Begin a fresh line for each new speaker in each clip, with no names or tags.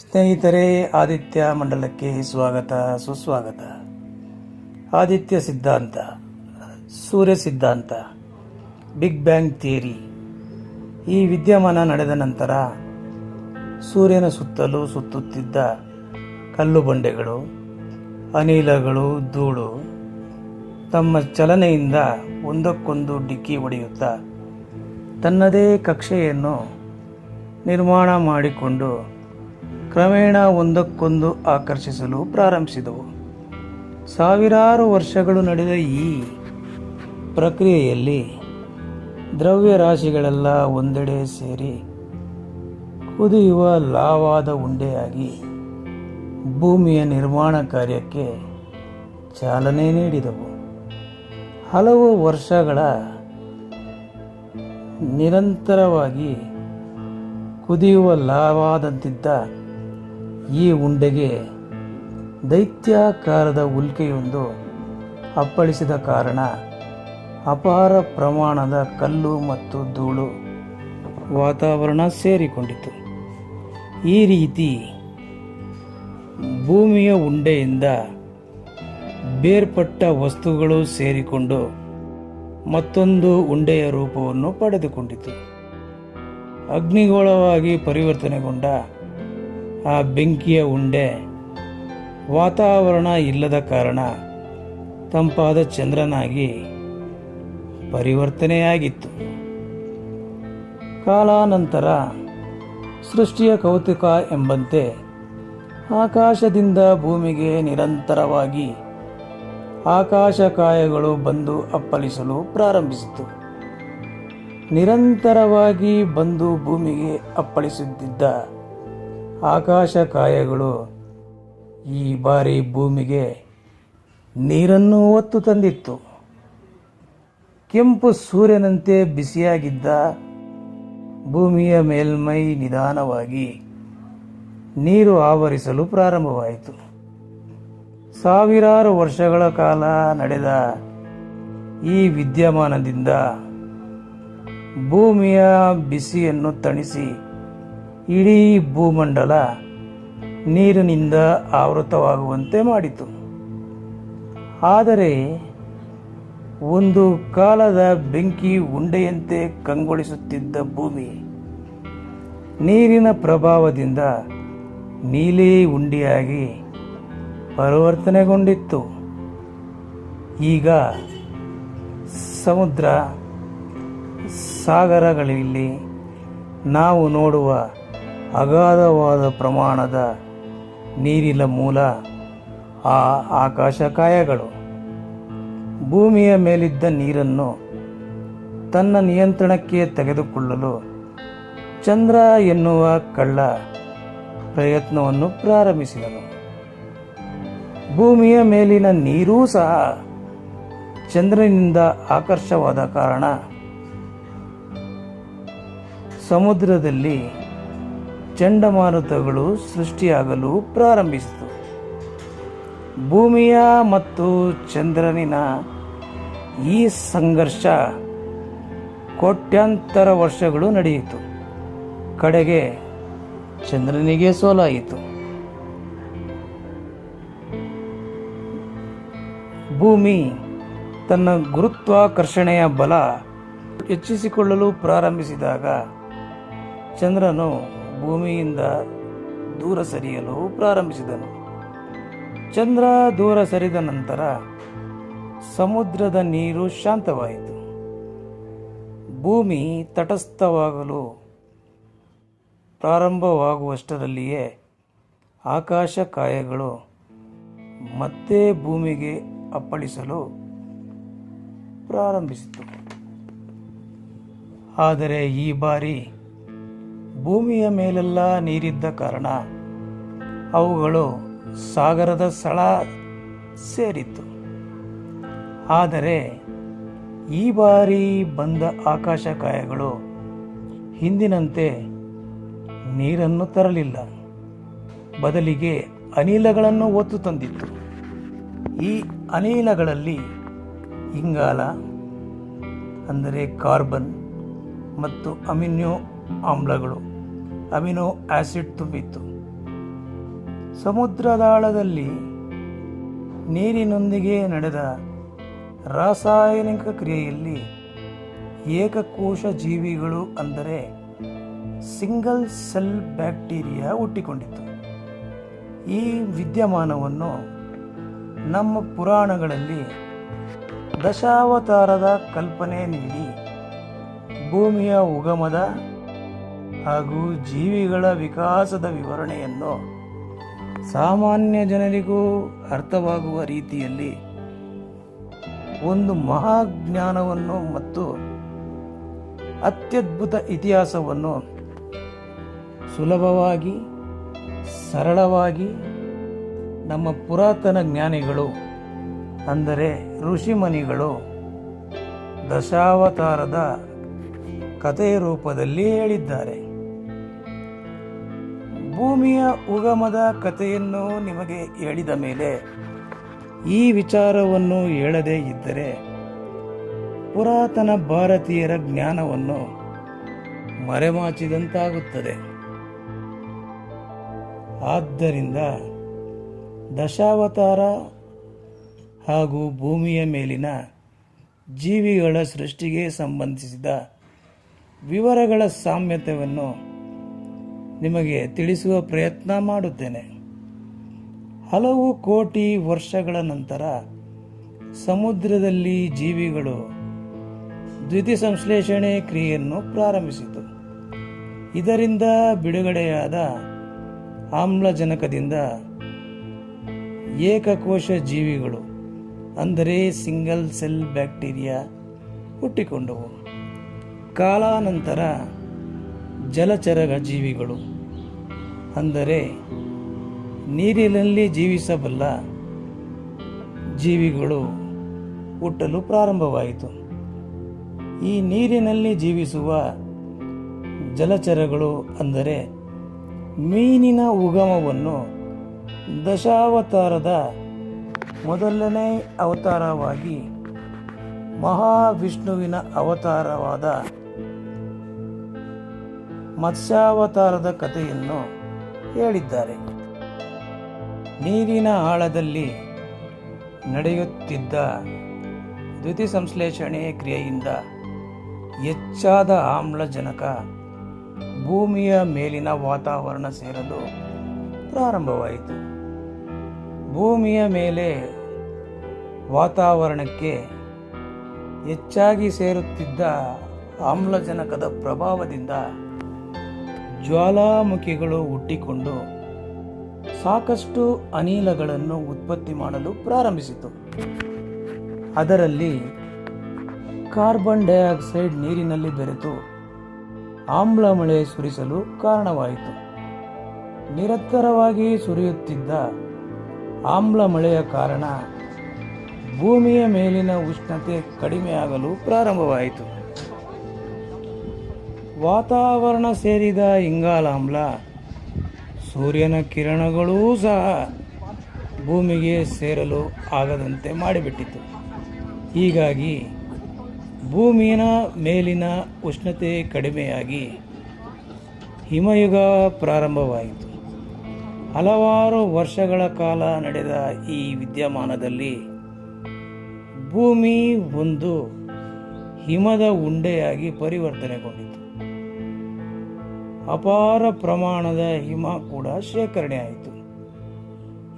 ಸ್ನೇಹಿತರೆ, ಆದಿತ್ಯ ಮಂಡಲಕ್ಕೆ ಸ್ವಾಗತ ಸುಸ್ವಾಗತ. ಆದಿತ್ಯ ಸಿದ್ಧಾಂತ, ಸೂರ್ಯ ಸಿದ್ಧಾಂತ, ಬಿಗ್ ಬ್ಯಾಂಗ್ ಥಿಯರಿ. ಈ ವಿದ್ಯಮಾನ ನಡೆದ ನಂತರ ಸೂರ್ಯನ ಸುತ್ತಲೂ ಸುತ್ತುತ್ತಿದ್ದ ಕಲ್ಲು ಬಂಡೆಗಳು, ಅನಿಲಗಳು, ಧೂಳು ತಮ್ಮ ಚಲನೆಯಿಂದ ಒಂದಕ್ಕೊಂದು ಡಿಕ್ಕಿ ಹೊಡೆಯುತ್ತಾ ತನ್ನದೇ ಕಕ್ಷೆಯನ್ನು ನಿರ್ಮಾಣ ಮಾಡಿಕೊಂಡು ಕ್ರಮೇಣ ಒಂದಕ್ಕೊಂದು ಆಕರ್ಷಿಸಲು ಪ್ರಾರಂಭಿಸಿದವು. ಸಾವಿರಾರು ವರ್ಷಗಳು ನಡೆದ ಈ ಪ್ರಕ್ರಿಯೆಯಲ್ಲಿ ದ್ರವ್ಯರಾಶಿಗಳೆಲ್ಲ ಒಂದೆಡೆ ಸೇರಿ ಕುದಿಯುವ ಲಾವಾದ ಉಂಡೆಯಾಗಿ ಭೂಮಿಯ ನಿರ್ಮಾಣ ಕಾರ್ಯಕ್ಕೆ ಚಾಲನೆ ನೀಡಿದವು. ಹಲವು ವರ್ಷಗಳ ನಿರಂತರವಾಗಿ ಕುದಿಯುವ ಲಾವಾದಂತಿದ್ದ ಈ ಉಂಡೆಗೆ ದೈತ್ಯಾಕಾರದ ಉಲ್ಕೆಯೊಂದು ಅಪ್ಪಳಿಸಿದ ಕಾರಣ ಅಪಾರ ಪ್ರಮಾಣದ ಕಲ್ಲು ಮತ್ತು ಧೂಳು ವಾತಾವರಣ ಸೇರಿಕೊಂಡಿತು. ಈ ರೀತಿ ಭೂಮಿಯ ಉಂಡೆಯಿಂದ ಬೇರ್ಪಟ್ಟ ವಸ್ತುಗಳು ಸೇರಿಕೊಂಡು ಮತ್ತೊಂದು ಉಂಡೆಯ ರೂಪವನ್ನು ಪಡೆದುಕೊಂಡಿತು. ಅಗ್ನಿಗೋಳವಾಗಿ ಪರಿವರ್ತನೆಗೊಂಡ ಆ ಬೆಂಕಿಯ ಉಂಡೆ. ವಾತಾವರಣ ಇಲ್ಲದ ಕಾರಣ ತಂಪಾದ ಚಂದ್ರನಾಗಿ ಪರಿವರ್ತನೆಯಾಗಿತ್ತು. ಕಾಲಾನಂತರ ಸೃಷ್ಟಿಯ ಕೌತುಕ ಎಂಬಂತೆ ಆಕಾಶದಿಂದ ಭೂಮಿಗೆ ನಿರಂತರವಾಗಿ ಆಕಾಶಕಾಯಗಳು ಬಂದು ಅಪ್ಪಳಿಸಲು ಪ್ರಾರಂಭಿಸಿತು. ನಿರಂತರವಾಗಿ ಬಂದು ಭೂಮಿಗೆ ಅಪ್ಪಳಿಸುತ್ತಿದ್ದ ಆಕಾಶಕಾಯಗಳು. ಈ ಬಾರಿ ಭೂಮಿಗೆ ನೀರನ್ನು ಒತ್ತು ತಂದಿತ್ತು. ಕೆಂಪು ಸೂರ್ಯನಂತೆ ಬಿಸಿಯಾಗಿದ್ದ ಭೂಮಿಯ ಮೇಲ್ಮೈ ನಿಧಾನವಾಗಿ ನೀರು ಆವರಿಸಲು ಪ್ರಾರಂಭವಾಯಿತು. ಸಾವಿರಾರು ವರ್ಷಗಳ ಕಾಲ ನಡೆದ ಈ ವಿದ್ಯಮಾನದಿಂದ ಭೂಮಿಯ ಬಿಸಿಯನ್ನು ತಣಿಸಿ ಇಡೀ ಭೂಮಂಡಲ ನೀರಿನಿಂದ ಆವೃತವಾಗುವಂತೆ ಮಾಡಿತು. ಆದರೆ ಒಂದು ಕಾಲದ ಬೆಂಕಿ ಉಂಡೆಯಂತೆ ಕಂಗೊಳಿಸುತ್ತಿದ್ದ ಭೂಮಿ ನೀರಿನ ಪ್ರಭಾವದಿಂದ ನೀಲಿ ಉಂಡಿಯಾಗಿ ಪರಿವರ್ತನೆಗೊಂಡಿತ್ತು. ಈಗ ಸಮುದ್ರ ಸಾಗರಗಳಲ್ಲಿ ನಾವು ನೋಡುವ ಅಗಾಧವಾದ ಪ್ರಮಾಣದ ನೀರಿನ ಮೂಲ ಆ ಆಕಾಶಕಾಯಗಳು ಭೂಮಿಯ ಮೇಲಿದ್ದ ನೀರನ್ನು ತನ್ನ ನಿಯಂತ್ರಣಕ್ಕೆ ತೆಗೆದುಕೊಳ್ಳಲು ಚಂದ್ರ ಎನ್ನುವ ಕಳ್ಳ ಪ್ರಯತ್ನವನ್ನು ಪ್ರಾರಂಭಿಸಿದನು. ಭೂಮಿಯ ಮೇಲಿನ ನೀರೂ ಸಹ ಚಂದ್ರನಿಂದ ಆಕರ್ಷವಾದ ಕಾರಣ ಸಮುದ್ರದಲ್ಲಿ ಚಂಡಮಾರುತಗಳು ಸೃಷ್ಟಿಯಾಗಲು ಪ್ರಾರಂಭಿಸಿತು. ಭೂಮಿಯ ಮತ್ತು ಚಂದ್ರನಿನ ಈ ಸಂಘರ್ಷ ಕೋಟ್ಯಾಂತರ ವರ್ಷಗಳು ನಡೆಯಿತು. ಕಡೆಗೆ ಚಂದ್ರನಿಗೆ ಸೋಲಾಯಿತು. ಭೂಮಿ ತನ್ನ ಗುರುತ್ವಾಕರ್ಷಣೆಯ ಬಲ ಹೆಚ್ಚಿಸಿಕೊಳ್ಳಲು ಪ್ರಾರಂಭಿಸಿದಾಗ ಚಂದ್ರನು ಭೂಮಿಯಿಂದ ದೂರ ಸರಿಯಲು ಪ್ರಾರಂಭಿಸಿದನು. ಚಂದ್ರ ದೂರ ಸರಿದ ನಂತರ ಸಮುದ್ರದ ನೀರು ಶಾಂತವಾಯಿತು. ಭೂಮಿ ತಟಸ್ಥವಾಗಲು ಪ್ರಾರಂಭವಾಗುವಷ್ಟರಲ್ಲಿಯೇ ಆಕಾಶ ಕಾಯಗಳು ಮತ್ತೆ ಭೂಮಿಗೆ ಅಪ್ಪಳಿಸಲು ಪ್ರಾರಂಭಿಸಿತು. ಆದರೆ ಈ ಬಾರಿ ಭೂಮಿಯ ಮೇಲೆಲ್ಲ ನೀರಿದ್ದ ಕಾರಣ ಅವುಗಳು ಸಾಗರದ ಸ್ಥಳ ಸೇರಿತ್ತು. ಆದರೆ ಈ ಬಾರಿ ಬಂದ ಆಕಾಶಕಾಯಗಳು ಹಿಂದಿನಂತೆ ನೀರನ್ನು ತರಲಿಲ್ಲ. ಬದಲಿಗೆ ಅನಿಲಗಳನ್ನು ಒತ್ತು ತಂದಿತ್ತು. ಈ ಅನಿಲಗಳಲ್ಲಿ ಇಂಗಾಲ, ಅಂದರೆ ಕಾರ್ಬನ್ ಮತ್ತು ಅಮಿನ್ಯೋ ಆಮ್ಲಗಳು ಅಮಿನೋ ಆಸಿಡ್ ತುಂಬಿತ್ತು. ಸಮುದ್ರದಾಳದಲ್ಲಿ ನೀರಿನೊಂದಿಗೆ ನಡೆದ ರಾಸಾಯನಿಕ ಕ್ರಿಯೆಯಲ್ಲಿ ಏಕಕೋಶ ಜೀವಿಗಳು ಅಂದರೆ ಸಿಂಗಲ್ ಸೆಲ್ ಬ್ಯಾಕ್ಟೀರಿಯಾ ಹುಟ್ಟಿಕೊಂಡಿತು ಈ ವಿದ್ಯಮಾನವನ್ನು ನಮ್ಮ ಪುರಾಣಗಳಲ್ಲಿ ದಶಾವತಾರದ ಕಲ್ಪನೆ ನೀಡಿ ಭೂಮಿಯ ಉಗಮದ ಹಾಗೂ ಜೀವಿಗಳ ವಿಕಾಸದ ವಿವರಣೆಯನ್ನು ಸಾಮಾನ್ಯ ಜನರಿಗೂ ಅರ್ಥವಾಗುವ ರೀತಿಯಲ್ಲಿ ಒಂದು ಮಹಾಜ್ಞಾನವನ್ನು ಮತ್ತು ಅತ್ಯದ್ಭುತ ಇತಿಹಾಸವನ್ನು ಸುಲಭವಾಗಿ, ಸರಳವಾಗಿ ನಮ್ಮ ಪುರಾತನ ಜ್ಞಾನಿಗಳು, ಅಂದರೆ ಋಷಿಮನಿಗಳು, ದಶಾವತಾರದ ಕಥೆಯ ರೂಪದಲ್ಲಿ ಹೇಳಿದ್ದಾರೆ. ಭೂಮಿಯ ಉಗಮದ ಕಥೆಯನ್ನು ನಿಮಗೆ ಹೇಳಿದ ಮೇಲೆ ಈ ವಿಚಾರವನ್ನು ಹೇಳದೇ ಇದ್ದರೆ ಪುರಾತನ ಭಾರತೀಯರ ಜ್ಞಾನವನ್ನು ಮರೆಮಾಚಿದಂತಾಗುತ್ತದೆ. ಆದ್ದರಿಂದ ದಶಾವತಾರ ಹಾಗೂ ಭೂಮಿಯ ಮೇಲಿನ ಜೀವಿಗಳ ಸೃಷ್ಟಿಗೆ ಸಂಬಂಧಿಸಿದ ವಿವರಗಳ ಸಾಮ್ಯತೆಯನ್ನು ನಿಮಗೆ ತಿಳಿಸುವ ಪ್ರಯತ್ನ ಮಾಡುತ್ತೇನೆ. ಹಲವು ಕೋಟಿ ವರ್ಷಗಳ ನಂತರ ಸಮುದ್ರದಲ್ಲಿ ಜೀವಿಗಳು ದ್ಯುತಿ ಸಂಶ್ಲೇಷಣೆ ಕ್ರಿಯೆಯನ್ನು ಪ್ರಾರಂಭಿಸಿತು. ಇದರಿಂದ ಬಿಡುಗಡೆಯಾದ ಆಮ್ಲಜನಕದಿಂದ ಏಕಕೋಶ ಜೀವಿಗಳು, ಅಂದರೆ ಸಿಂಗಲ್ ಸೆಲ್ ಬ್ಯಾಕ್ಟೀರಿಯಾ, ಹುಟ್ಟಿಕೊಂಡವು. ಕಾಲಾನಂತರ ಜಲಚರಗ ಜೀವಿಗಳು ಅಂದರೆ ನೀರಿನಲ್ಲಿ ಜೀವಿಸಬಲ್ಲ ಜೀವಿಗಳು ಹುಟ್ಟಲು ಪ್ರಾರಂಭವಾಯಿತು. ಈ ನೀರಿನಲ್ಲಿ ಜೀವಿಸುವ ಜಲಚರಗಳು ಅಂದರೆ ಮೀನಿನ ಉಗಮವನ್ನು ದಶಾವತಾರದ ಮೊದಲನೇ ಅವತಾರವಾಗಿ ಮಹಾವಿಷ್ಣುವಿನ ಅವತಾರವಾದ ಮತ್ಸ್ಯಾವತಾರದ ಕಥೆಯನ್ನು ಹೇಳಿದ್ದಾರೆ. ನೀರಿನ ಆಳದಲ್ಲಿ ನಡೆಯುತ್ತಿದ್ದ ದ್ಯುತಿ ಸಂಶ್ಲೇಷಣೆ ಕ್ರಿಯೆಯಿಂದ ಹೆಚ್ಚಾದ ಆಮ್ಲಜನಕ ಭೂಮಿಯ ಮೇಲಿನ ವಾತಾವರಣ ಸೇರಲು ಪ್ರಾರಂಭವಾಯಿತು. ಭೂಮಿಯ ಮೇಲೆ ವಾತಾವರಣಕ್ಕೆ ಹೆಚ್ಚಾಗಿ ಸೇರುತ್ತಿದ್ದ ಆಮ್ಲಜನಕದ ಪ್ರಭಾವದಿಂದ ಜ್ವಾಲಾಮುಖಿಗಳು ಹುಟ್ಟಿಕೊಂಡು ಸಾಕಷ್ಟು ಅನಿಲಗಳನ್ನು ಉತ್ಪತ್ತಿ ಮಾಡಲು ಪ್ರಾರಂಭಿಸಿತು. ಅದರಲ್ಲಿ ಕಾರ್ಬನ್ ಡೈಆಕ್ಸೈಡ್ ನೀರಿನಲ್ಲಿ ಬೆರೆತು ಆಮ್ಲ ಮಳೆ ಸುರಿಸಲು ಕಾರಣವಾಯಿತು. ನಿರಂತರವಾಗಿ ಸುರಿಯುತ್ತಿದ್ದ ಆಮ್ಲ ಮಳೆಯ ಕಾರಣ ಭೂಮಿಯ ಮೇಲಿನ ಉಷ್ಣತೆ ಕಡಿಮೆಯಾಗಲು ಪ್ರಾರಂಭವಾಯಿತು. ವಾತಾವರಣ ಸೇರಿದ ಇಂಗಾಲಾಮ್ಲ. ಸೂರ್ಯನ ಕಿರಣಗಳೂ ಸಹ ಭೂಮಿಗೆ ಸೇರಲು ಆಗದಂತೆ ಮಾಡಿಬಿಟ್ಟಿತು. ಹೀಗಾಗಿ ಭೂಮಿಯ ಮೇಲಿನ ಉಷ್ಣತೆ ಕಡಿಮೆಯಾಗಿ ಹಿಮಯುಗ ಪ್ರಾರಂಭವಾಯಿತು. ಹಲವಾರು ವರ್ಷಗಳ ಕಾಲ ನಡೆದ ಈ ವಿದ್ಯಮಾನದಲ್ಲಿ ಭೂಮಿ ಒಂದು ಹಿಮದ ಉಂಡೆಯಾಗಿ ಪರಿವರ್ತನೆಗೊಂಡಿತು. ಅಪಾರ ಪ್ರಮಾಣದ ಹಿಮ ಕೂಡ ಶೇಖರಣೆ ಆಯಿತು.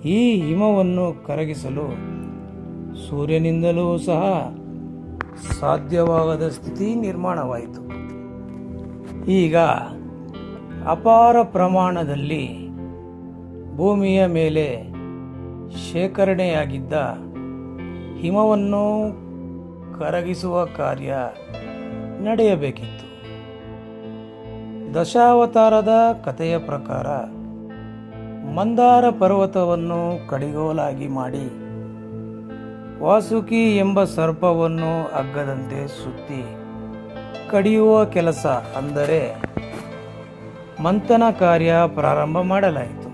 ಈ ಹಿಮವನ್ನು ಕರಗಿಸಲು ಸೂರ್ಯನಿಂದಲೂ ಸಹ ಸಾಧ್ಯವಾಗದ ಸ್ಥಿತಿ ನಿರ್ಮಾಣವಾಯಿತು. ಈಗ ಅಪಾರ ಪ್ರಮಾಣದಲ್ಲಿ ಭೂಮಿಯ ಮೇಲೆ ಶೇಖರಣೆಯಾಗಿದ್ದ ಹಿಮವನ್ನು ಕರಗಿಸುವ ಕಾರ್ಯ ನಡೆಯಬೇಕಿತ್ತು. ದಶಾವತಾರದ ಕಥೆಯ ಪ್ರಕಾರ, ಮಂದಾರ ಪರ್ವತವನ್ನು ಕಡಿಗೋಲಾಗಿ ಮಾಡಿ, ವಾಸುಕಿ ಎಂಬ ಸರ್ಪವನ್ನು ಅಗ್ಗದಂತೆ ಸುತ್ತಿ ಕಡಿಯುವ ಕೆಲಸ ಅಂದರೆ ಮಂಥನ ಕಾರ್ಯ ಪ್ರಾರಂಭ ಮಾಡಲಾಯಿತು.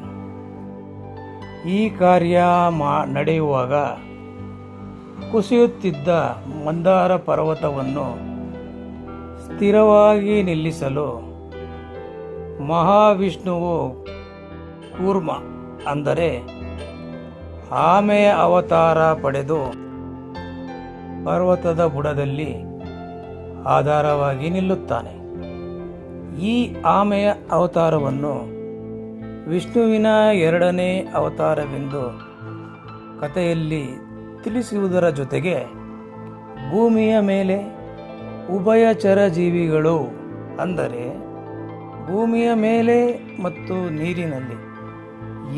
ಈ ಕಾರ್ಯ ಮಾ, ನಡೆಯುವಾಗ ಕುಸಿಯುತ್ತಿದ್ದ ಮಂದಾರ ಪರ್ವತವನ್ನು ಸ್ಥಿರವಾಗಿ ನಿಲ್ಲಿಸಲು ಮಹಾವಿಷ್ಣುವು ಕೂರ್ಮ ಅಂದರೆ ಆಮೆಯ ಅವತಾರ ಪಡೆದು ಪರ್ವತದ ಬುಡದಲ್ಲಿ ಆಧಾರವಾಗಿ ನಿಲ್ಲುತ್ತಾನೆ. ಈ ಆಮೆಯ ಅವತಾರವನ್ನು ವಿಷ್ಣುವಿನ ಎರಡನೇ ಅವತಾರವೆಂದು ಕಥೆಯಲ್ಲಿ ತಿಳಿಸುವುದರ ಜೊತೆಗೆ ಭೂಮಿಯ ಮೇಲೆ ಉಭಯಚರ ಜೀವಿಗಳು ಅಂದರೆ ಭೂಮಿಯ ಮೇಲೆ ಮತ್ತು ನೀರಿನಲ್ಲಿ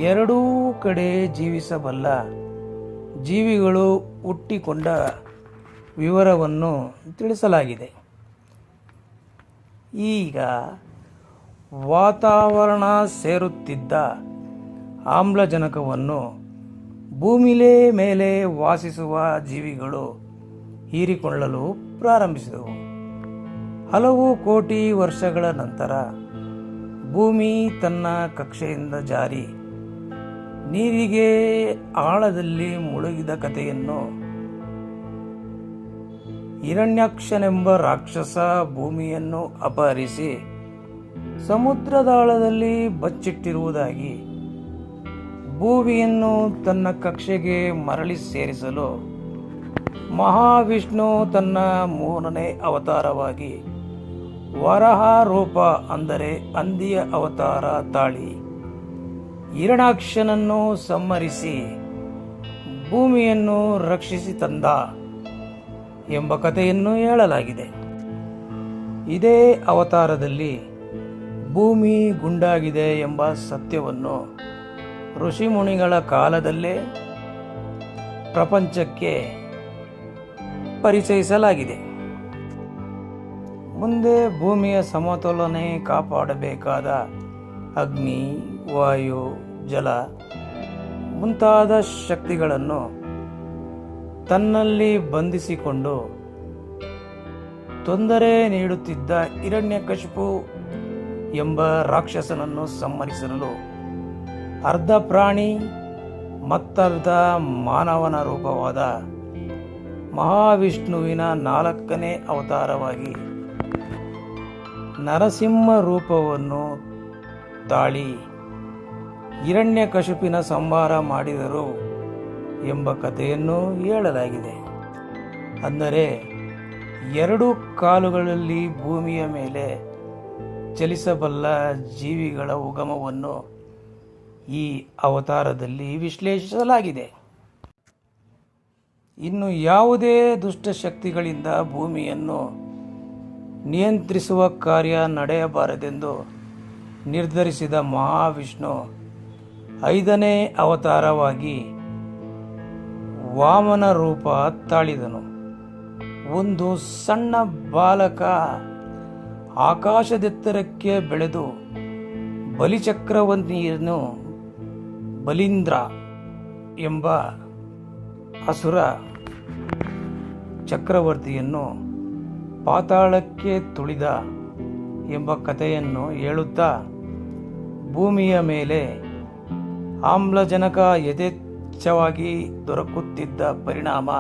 ಎರಡೂ ಕಡೆ ಜೀವಿಸಬಲ್ಲ ಜೀವಿಗಳು ಹುಟ್ಟಿಕೊಂಡ ವಿವರವನ್ನು ತಿಳಿಸಲಾಗಿದೆ. ಈಗ ವಾತಾವರಣ ಸೇರುತ್ತಿದ್ದ ಆಮ್ಲಜನಕವನ್ನು ಭೂಮಿಲೇ ಮೇಲೆ ವಾಸಿಸುವ ಜೀವಿಗಳು ಹೀರಿಕೊಳ್ಳಲು ಪ್ರಾರಂಭಿಸಿದವು. ಹಲವು ಕೋಟಿ ವರ್ಷಗಳ ನಂತರ ಭೂಮಿ ತನ್ನ ಕಕ್ಷೆಯಿಂದ ಜಾರಿ. ನೀರಿಗೆ ಆಳದಲ್ಲಿ ಮುಳುಗಿದ ಕಥೆಯನ್ನು ಹಿರಣ್ಯಾಕ್ಷನೆಂಬ ರಾಕ್ಷಸ ಭೂಮಿಯನ್ನು ಅಪಹರಿಸಿ ಸಮುದ್ರದಾಳದಲ್ಲಿ ಬಚ್ಚಿಟ್ಟಿರುವುದಾಗಿ, ಭೂಮಿಯನ್ನು ತನ್ನ ಕಕ್ಷೆಗೆ ಮರಳಿ ಸೇರಿಸಲು ಮಹಾವಿಷ್ಣು ತನ್ನ ಮೂರನೇ ಅವತಾರವಾಗಿ ವರಹ ರೂಪ ಅಂದರೆ ಅಂದಿಯ ಅವತಾರ ತಾಳಿ. ಹಿರಣಾಕ್ಷನನ್ನು ಸಂಹರಿಸಿ ಭೂಮಿಯನ್ನು ರಕ್ಷಿಸಿ ತಂದ ಎಂಬ ಕಥೆಯನ್ನು ಹೇಳಲಾಗಿದೆ. ಇದೇ ಅವತಾರದಲ್ಲಿ ಭೂಮಿ ಗುಂಡಾಗಿದೆ ಎಂಬ ಸತ್ಯವನ್ನು ಋಷಿಮುನಿಗಳ ಕಾಲದಲ್ಲೇ ಪ್ರಪಂಚಕ್ಕೆ ಪರಿಚಯಿಸಲಾಗಿದೆ. ಮುಂದೆ ಭೂಮಿಯ ಸಮತೋಲನೆ ಕಾಪಾಡಬೇಕಾದ ಅಗ್ನಿ, ವಾಯು, ಜಲ ಮುಂತಾದ ಶಕ್ತಿಗಳನ್ನು ತನ್ನಲ್ಲಿ ಬಂಧಿಸಿಕೊಂಡು ತೊಂದರೆ ನೀಡುತ್ತಿದ್ದ ಹಿರಣ್ಯಕಶಿಪು ಎಂಬ ರಾಕ್ಷಸನನ್ನು ಸಂಹರಿಸಲು ಅರ್ಧ ಪ್ರಾಣಿ, ಮತ್ತರ್ಧ ಮಾನವನ ರೂಪವಾದ ಮಹಾವಿಷ್ಣುವಿನ ನಾಲ್ಕನೇ ಅವತಾರವಾಗಿ ನರಸಿಂಹ ರೂಪವನ್ನು ತಾಳಿ ಹಿರಣ್ಯಕಶಿಪಿನ ಸಂಹಾರ ಮಾಡಿದರು ಎಂಬ ಕಥೆಯನ್ನು ಹೇಳಲಾಗಿದೆ. ಅಂದರೆ ಎರಡು ಕಾಲುಗಳಲ್ಲಿ ಭೂಮಿಯ ಮೇಲೆ ಚಲಿಸಬಲ್ಲ ಜೀವಿಗಳ ಉಗಮವನ್ನು ಈ ಅವತಾರದಲ್ಲಿ ವಿಶ್ಲೇಷಿಸಲಾಗಿದೆ. ಇನ್ನು ಯಾವುದೇ ದುಷ್ಟಶಕ್ತಿಗಳಿಂದ ಭೂಮಿಯನ್ನು ನಿಯಂತ್ರಿಸುವ ಕಾರ್ಯ ನಡೆಯಬಾರದೆಂದು ನಿರ್ಧರಿಸಿದ ಮಹಾವಿಷ್ಣು ಐದನೇ ಅವತಾರವಾಗಿ ವಾಮನ ರೂಪ ತಾಳಿದನು. ಒಂದು ಸಣ್ಣ ಬಾಲಕ ಆಕಾಶದೆತ್ತರಕ್ಕೆ ಬೆಳೆದು ಬಲಿಚಕ್ರವರ್ತಿಯನ್ನು ಬಲೀಂದ್ರ ಎಂಬ ಅಸುರ ಚಕ್ರವರ್ತಿಯನ್ನು ಪಾತಾಳಕ್ಕೆ ತುಳಿದ ಎಂಬ ಕಥೆಯನ್ನು ಹೇಳುತ್ತಾ ಭೂಮಿಯ ಮೇಲೆ ಆಮ್ಲಜನಕ ಯಥೇಚ್ಛವಾಗಿ ದೊರಕುತ್ತಿದ್ದ ಪರಿಣಾಮ,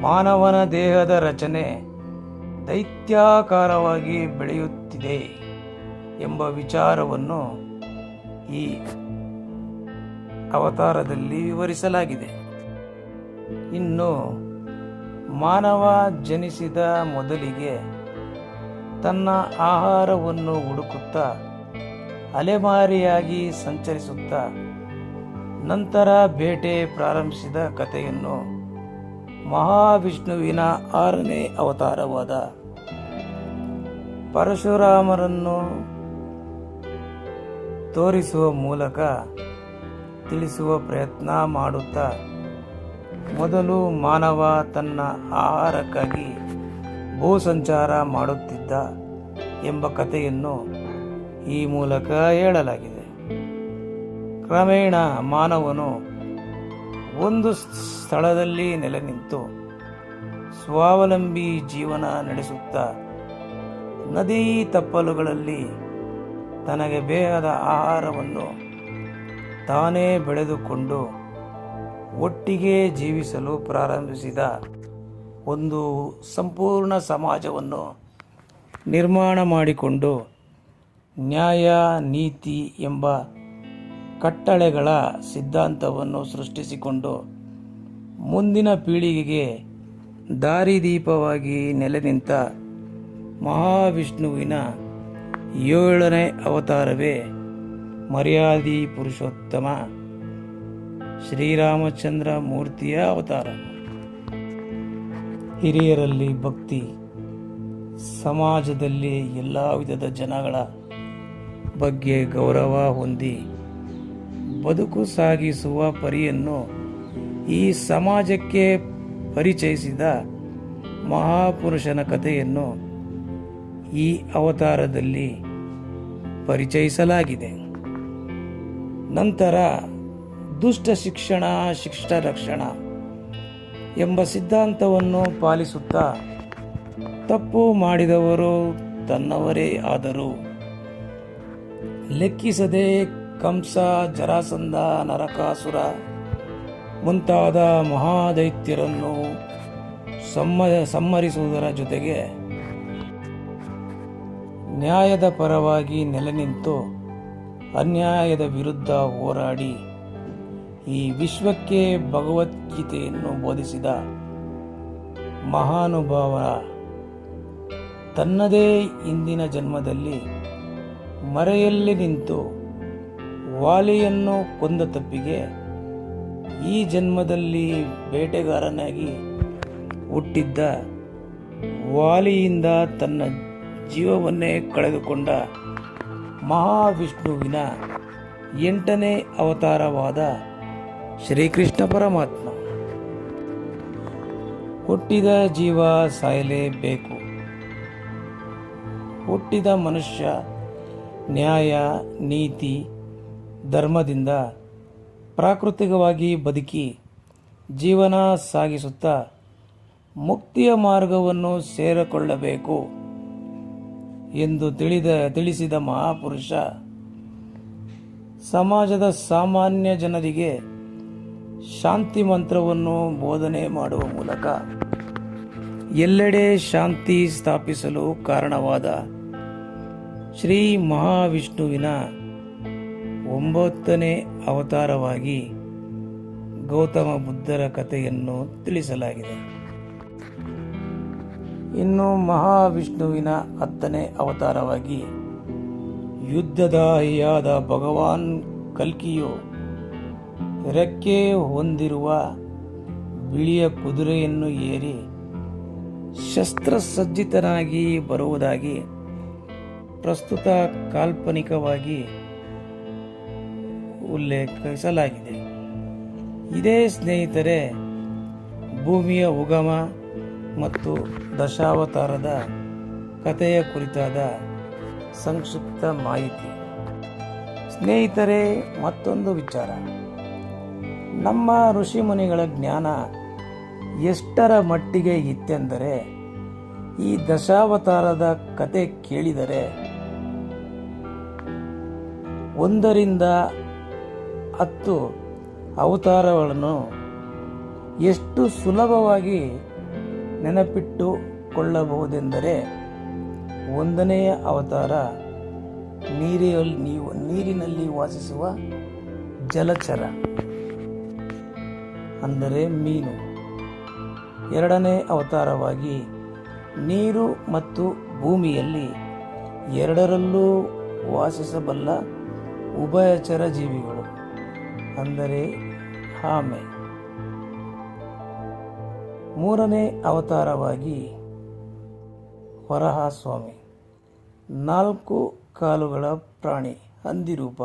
ಮಾನವನ ದೇಹದ ರಚನೆ ದೈತ್ಯಾಕಾರವಾಗಿ ಬೆಳೆಯುತ್ತಿದೆ ಎಂಬ ವಿಚಾರವನ್ನು ಈ ಅವತಾರದಲ್ಲಿ ವಿವರಿಸಲಾಗಿದೆ. ಇನ್ನು ಮಾನವ ಜನಿಸಿದ ಮೊದಲಿಗೆ ತನ್ನ ಆಹಾರವನ್ನು ಹುಡುಕುತ್ತಾ ಅಲೆಮಾರಿಯಾಗಿ ಸಂಚರಿಸುತ್ತಾ ನಂತರ ಬೇಟೆ ಪ್ರಾರಂಭಿಸಿದ ಕಥೆಯನ್ನು ಮಹಾವಿಷ್ಣುವಿನ ಆರನೇ ಅವತಾರವಾದ ಪರಶುರಾಮರನ್ನು ತೋರಿಸುವ ಮೂಲಕ ತಿಳಿಸುವ ಪ್ರಯತ್ನ ಮಾಡುತ್ತಾ ಮೊದಲು ಮಾನವ ತನ್ನ ಆಹಾರಕ್ಕಾಗಿ ಭೂ ಸಂಚಾರ ಮಾಡುತ್ತಿದ್ದ ಎಂಬ ಕಥೆಯನ್ನು ಈ ಮೂಲಕ ಹೇಳಲಾಗಿದೆ. ಕ್ರಮೇಣ ಮಾನವನು ಒಂದು ಸ್ಥಳದಲ್ಲಿ ನೆಲೆ ನಿಂತು ಸ್ವಾವಲಂಬಿ ಜೀವನ ನಡೆಸುತ್ತಾ ನದಿ ತಪ್ಪಲುಗಳಲ್ಲಿ ತನಗೆ ಬೇಕಾದ ಆಹಾರವನ್ನು ತಾನೇ ಬೆಳೆದುಕೊಂಡು ಒಟ್ಟಿಗೆ ಜೀವಿಸಲು ಪ್ರಾರಂಭಿಸಿದ ಒಂದು ಸಂಪೂರ್ಣ ಸಮಾಜವನ್ನು ನಿರ್ಮಾಣ ಮಾಡಿಕೊಂಡು ನ್ಯಾಯ, ನೀತಿ ಎಂಬ ಕಟ್ಟಳೆಗಳ ಸಿದ್ಧಾಂತವನ್ನು ಸೃಷ್ಟಿಸಿಕೊಂಡು ಮುಂದಿನ ಪೀಳಿಗೆಗೆ ದಾರಿದೀಪವಾಗಿ ನೆಲೆ ನಿಂತ ಮಹಾವಿಷ್ಣುವಿನ ಏಳನೇ ಅವತಾರವೇ ಮರ್ಯಾದಿ ಪುರುಷೋತ್ತಮ. ಶ್ರೀರಾಮಚಂದ್ರ ಮೂರ್ತಿಯ ಅವತಾರ. ಹಿರಿಯರಲ್ಲಿ ಭಕ್ತಿ, ಸಮಾಜದಲ್ಲಿ ಎಲ್ಲ ವಿಧದ ಜನಗಳ ಬಗ್ಗೆ ಗೌರವ ಹೊಂದಿ, ಬದುಕು ಸಾಗಿಸುವ ಪರಿಯನ್ನು ಈ ಸಮಾಜಕ್ಕೆ ಪರಿಚಯಿಸಿದ ಮಹಾಪುರುಷನ ಕಥೆಯನ್ನು ಈ ಅವತಾರದಲ್ಲಿ ಪರಿಚಯಿಸಲಾಗಿದೆ. ನಂತರ ದುಷ್ಟ ಶಿಕ್ಷಣ ಶಿಷ್ಟ ರಕ್ಷಣ ಎಂಬ ಸಿದ್ಧಾಂತವನ್ನು ಪಾಲಿಸುತ್ತಾ ತಪ್ಪು ಮಾಡಿದವರು ತನ್ನವರೇ ಆದರು. ಲೆಕ್ಕಿಸದೆ ಕಂಸ, ಜರಾಸಂಧ, ನರಕಾಸುರ ಮುಂತಾದ ಮಹಾದೈತ್ಯರನ್ನು ಸಮ್ಮ ಸಮ್ಮರಿಸುವುದರ ಜೊತೆಗೆ ನ್ಯಾಯದ ಪರವಾಗಿ ನೆಲೆ ನಿಂತು ಅನ್ಯಾಯದ ವಿರುದ್ಧ ಹೋರಾಡಿ ಈ ವಿಶ್ವಕ್ಕೆ ಭಗವದ್ಗೀತೆಯನ್ನು ಬೋಧಿಸಿದ ಮಹಾನುಭಾವ ತನ್ನದೇ ಇಂದಿನ ಜನ್ಮದಲ್ಲಿ ಮರೆಯಲ್ಲಿ ನಿಂತು ವಾಲಿಯನ್ನು ಕೊಂದ ತಪ್ಪಿಗೆ ಈ ಜನ್ಮದಲ್ಲಿ ಬೇಟೆಗಾರನಾಗಿ ಹುಟ್ಟಿದ್ದ ವಾಲಿಯಿಂದ ತನ್ನ ಜೀವವನ್ನೇ ಕಳೆದುಕೊಂಡ ಮಹಾವಿಷ್ಣುವಿನ ಎಂಟನೇ ಅವತಾರವಾದ ಶ್ರೀಕೃಷ್ಣ ಪರಮಾತ್ಮ. ಹುಟ್ಟಿದ ಜೀವ ಸಾಯಲೇಬೇಕು. ಹುಟ್ಟಿದ ಮನುಷ್ಯ ನ್ಯಾಯ, ನೀತಿ, ಧರ್ಮದಿಂದ ಪ್ರಾಕೃತಿಕವಾಗಿ ಬದುಕಿ ಜೀವನ ಸಾಗಿಸುತ್ತಾ ಮುಕ್ತಿಯ ಮಾರ್ಗವನ್ನು ಸೇರಿಕೊಳ್ಳಬೇಕು ಎಂದು ತಿಳಿದ, ತಿಳಿಸಿದ ಮಹಾಪುರುಷ, ಸಮಾಜದ ಸಾಮಾನ್ಯ ಜನರಿಗೆ ಶಾಂತಿ ಮಂತ್ರವನ್ನು ಬೋಧನೆ ಮಾಡುವ ಮೂಲಕ ಎಲ್ಲೆಡೆ ಶಾಂತಿ ಸ್ಥಾಪಿಸಲು ಕಾರಣವಾದ ಶ್ರೀ ಮಹಾವಿಷ್ಣುವಿನ ಒಂಬತ್ತನೇ ಅವತಾರವಾಗಿ ಗೌತಮ ಬುದ್ಧರ ಕಥೆಯನ್ನು ತಿಳಿಸಲಾಗಿದೆ. ಇನ್ನು ಮಹಾವಿಷ್ಣುವಿನ ಹತ್ತನೇ ಅವತಾರವಾಗಿ ಯುದ್ಧದಾಹಿಯಾದ ಭಗವಾನ್ ಕಲ್ಕಿಯು ರೆಕ್ಕೆ ಹೊಂದಿರುವ ಬಿಳಿಯ ಕುದುರೆಯನ್ನು ಏರಿ ಶಸ್ತ್ರಸಜ್ಜಿತನಾಗಿ ಬರುವುದಾಗಿ ಪ್ರಸ್ತುತ ಕಾಲ್ಪನಿಕವಾಗಿ ಉಲ್ಲೇಖಿಸಲಾಗಿದೆ. ಇದೇ ಸ್ನೇಹಿತರೆ, ಭೂಮಿಯ ಉಗಮ ಮತ್ತು ದಶಾವತಾರದ ಕಥೆಯ ಕುರಿತಾದ ಸಂಕ್ಷಿಪ್ತ ಮಾಹಿತಿ. ಸ್ನೇಹಿತರೆ, ಮತ್ತೊಂದು ವಿಚಾರ. ನಮ್ಮ ಋಷಿಮುನಿಗಳ ಜ್ಞಾನ ಎಷ್ಟರ ಮಟ್ಟಿಗೆ ಇತ್ತೆಂದರೆ, ಈ ದಶಾವತಾರದ ಕತೆ ಕೇಳಿದರೆ ಒಂದರಿಂದ ಹತ್ತು ಅವತಾರಗಳನ್ನು ಎಷ್ಟು ಸುಲಭವಾಗಿ ನೆನಪಿಟ್ಟುಕೊಳ್ಳಬಹುದೆಂದರೆ ಒಂದನೆಯ ಅವತಾರ ನೀರಿನಲ್ಲಿ ನೀವು ನೀರಿನಲ್ಲಿ ವಾಸಿಸುವ ಜಲಚರ. ಅಂದರೆ ಮೀನು. ಎರಡನೇ ಅವತಾರವಾಗಿ ನೀರು ಮತ್ತು ಭೂಮಿಯಲ್ಲಿ ಎರಡರಲ್ಲೂ ವಾಸಿಸಬಲ್ಲ ಉಭಯಚರ ಜೀವಿಗಳು, ಅಂದರೆ ಆಮೆ ಮೂರನೇ ಅವತಾರವಾಗಿ ವರಹ ಸ್ವಾಮಿ ನಾಲ್ಕು ಕಾಲುಗಳ ಪ್ರಾಣಿ ಹಂದಿರೂಪ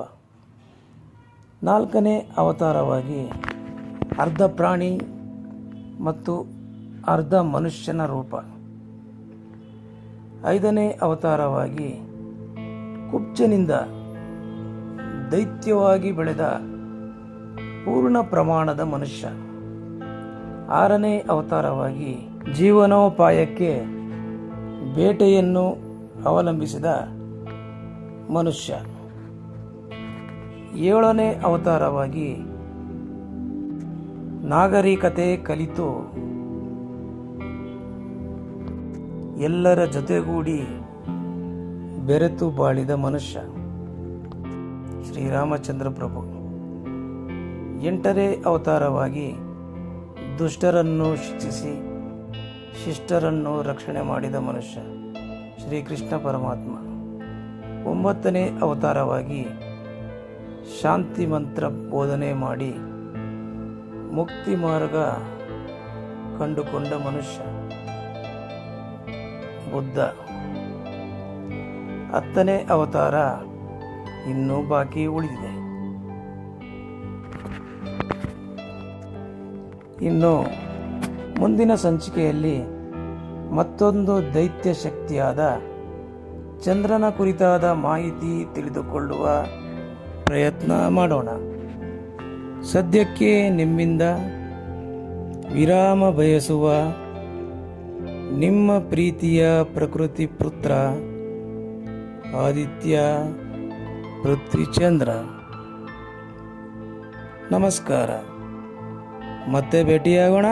ನಾಲ್ಕನೇ ಅವತಾರವಾಗಿ ಅರ್ಧ ಪ್ರಾಣಿ ಮತ್ತು ಅರ್ಧ ಮನುಷ್ಯನ ರೂಪ. ಐದನೇ ಅವತಾರವಾಗಿ ಕುಬ್ಜನಿಂದ ದೈತ್ಯವಾಗಿ ಬೆಳೆದ ಪೂರ್ಣ ಪ್ರಮಾಣದ ಮನುಷ್ಯ. ಆರನೇ ಅವತಾರವಾಗಿ ಜೀವನೋಪಾಯಕ್ಕೆ ಬೇಟೆಯನ್ನು ಅವಲಂಬಿಸಿದ ಮನುಷ್ಯ. ಏಳನೇ ಅವತಾರವಾಗಿ ನಾಗರಿಕತೆ ಕಲಿತು ಎಲ್ಲರ ಜೊತೆಗೂಡಿ ಬೆರೆತು ಬಾಳಿದ ಮನುಷ್ಯ ಶ್ರೀರಾಮಚಂದ್ರ ಪ್ರಭು. ಎಂಟನೇ ಅವತಾರವಾಗಿ ದುಷ್ಟರನ್ನು ಶಿಕ್ಷಿಸಿ ಶಿಷ್ಟರನ್ನು ರಕ್ಷಣೆ ಮಾಡಿದ ಮನುಷ್ಯ ಶ್ರೀಕೃಷ್ಣ ಪರಮಾತ್ಮ. ಒಂಬತ್ತನೇ ಅವತಾರವಾಗಿ ಶಾಂತಿ ಮಂತ್ರ ಬೋಧನೆ ಮಾಡಿ ಮುಕ್ತಿ ಮಾರ್ಗ ಕಂಡುಕೊಂಡ ಮನುಷ್ಯ ಬುದ್ಧ. ಹತ್ತನೇ ಅವತಾರ ಇನ್ನೂ ಬಾಕಿ ಉಳಿದಿದೆ. ಇನ್ನು ಮುಂದಿನ ಸಂಚಿಕೆಯಲ್ಲಿ ಮತ್ತೊಂದು ದೈತ್ಯ ಶಕ್ತಿಯಾದ ಚಂದ್ರನ ಕುರಿತಾದ ಮಾಹಿತಿ ತಿಳಿದುಕೊಳ್ಳುವ ಪ್ರಯತ್ನ ಮಾಡೋಣ. ಸದ್ಯಕ್ಕೆ ನಿಮ್ಮಿಂದ ವಿರಾಮ ಬಯಸುವ ನಿಮ್ಮ ಪ್ರೀತಿಯ ಪ್ರಕೃತಿ ಪುತ್ರ ಆದಿತ್ಯ ಪೃಥ್ವಿಚಂದ್ರ. ನಮಸ್ಕಾರ. ಮತ್ತೆ ಭೇಟಿಯಾಗೋಣ.